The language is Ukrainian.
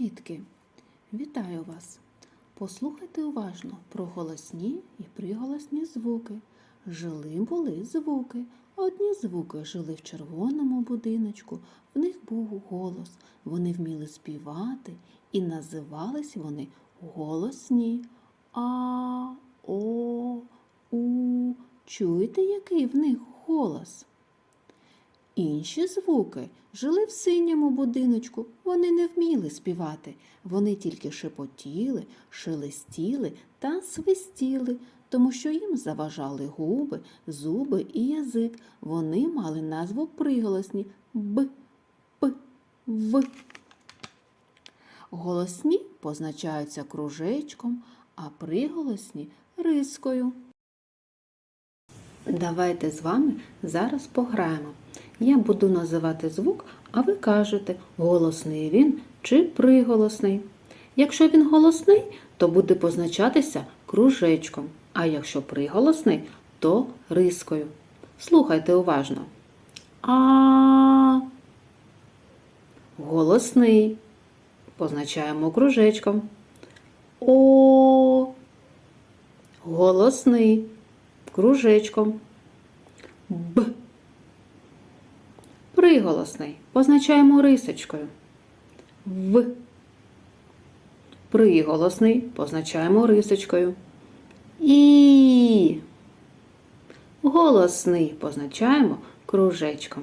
дітки! Вітаю вас! Послухайте уважно про голосні і приголосні звуки. Жили були звуки. Одні звуки жили в червоному будиночку, в них був голос. Вони вміли співати і називались вони голосні. А, О, У. Чуєте, який в них голос? Інші звуки жили в синьому будиночку. Вони не вміли співати. Вони тільки шепотіли, шелестіли та свистіли, тому що їм заважали губи, зуби і язик. Вони мали назву приголосні Б, П, В. Голосні позначаються кружечком, а приголосні рискою. Давайте з вами зараз пограємо. Я буду називати звук, а ви кажете, голосний він чи приголосний. Якщо він голосний, то буде позначатися кружечком, а якщо приголосний, то рискою. Слухайте уважно. А голосний. Позначаємо кружечком. О голосний кружечком. Б. Приголосний позначаємо рисочкою. В. Приголосний позначаємо рисочкою. І. Голосний позначаємо кружечком.